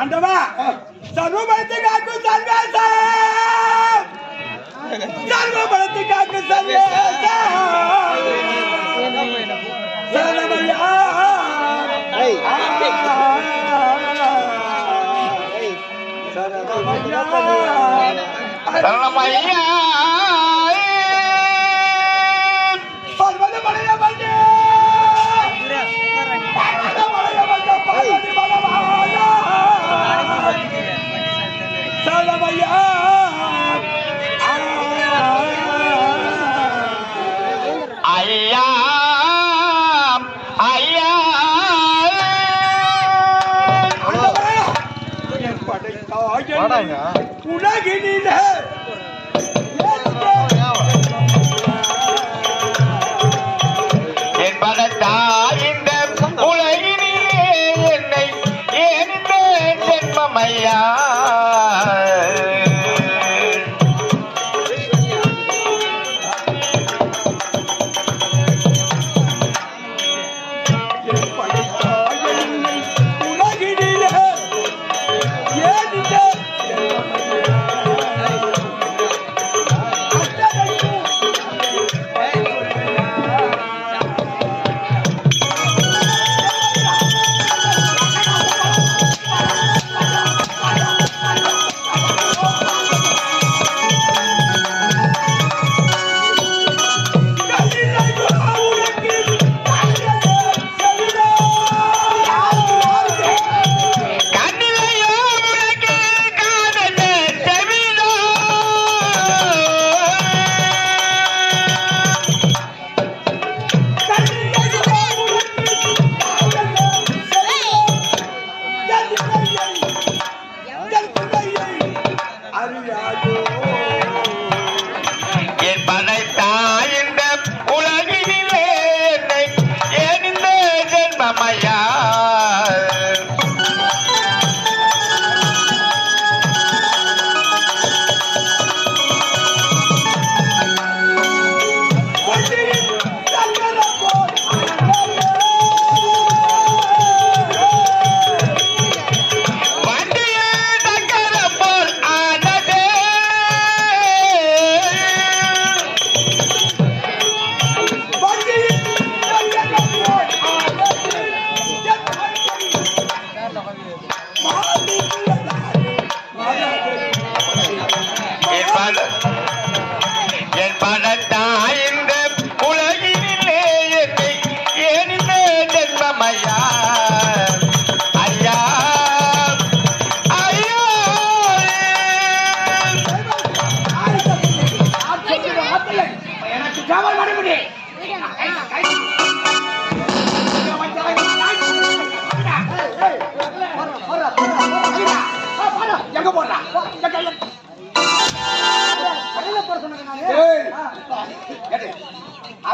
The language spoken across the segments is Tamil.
आंदोबा सर्व माहिती काकू सर्व माहिती काकू सर्व सर्व सर्व உலகினிலே உலகினிலே என்னை ஏன் இந்த ஜென்மமையா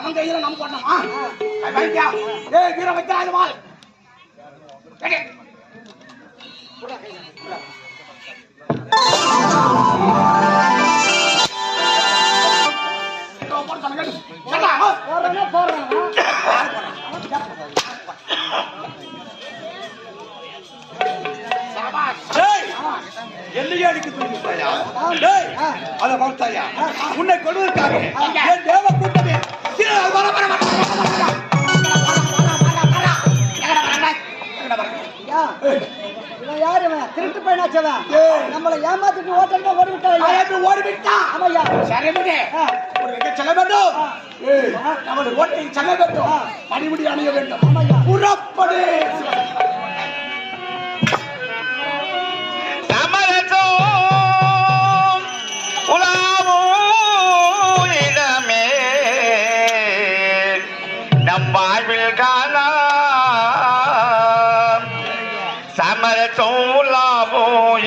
அவன் கையில நம்ம ஏய் வீர மால் அடிக்க? டேய், அதை பார்த்தாயா? உன்னை கொல்வதற்காக என் தேவ கூட்டமே ஏய். நம்மளை ஏமாத்திட்டு ஓட்டல்ல ஓடி விட்டான் ஐயா. பயந்து ஓடிவிட்டான். ஆமாய்யா. சரவணே, ஆ. உனக்கு செல்ல வேண்டும். நமது ஓட்டை செல்ல வேண்டும். பணிமுடி அணிய வேண்டும். புறப்படு. சமரசம் உலாவும்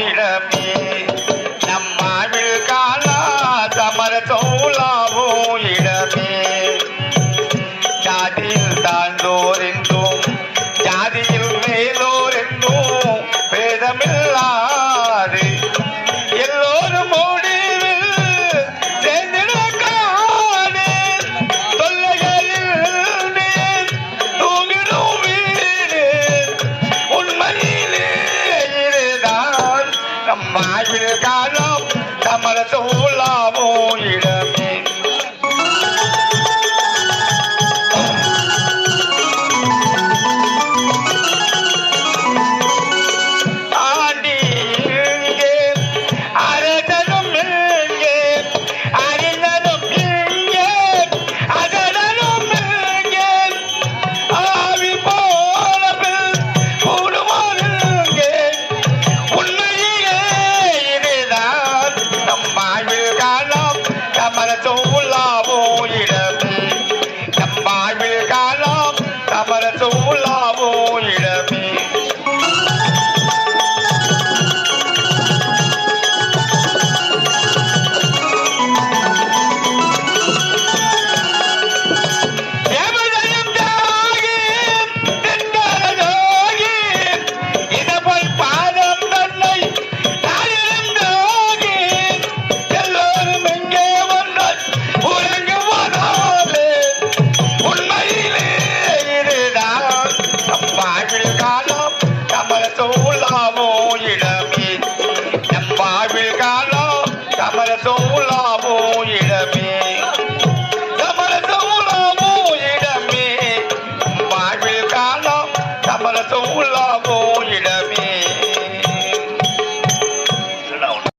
తమలతో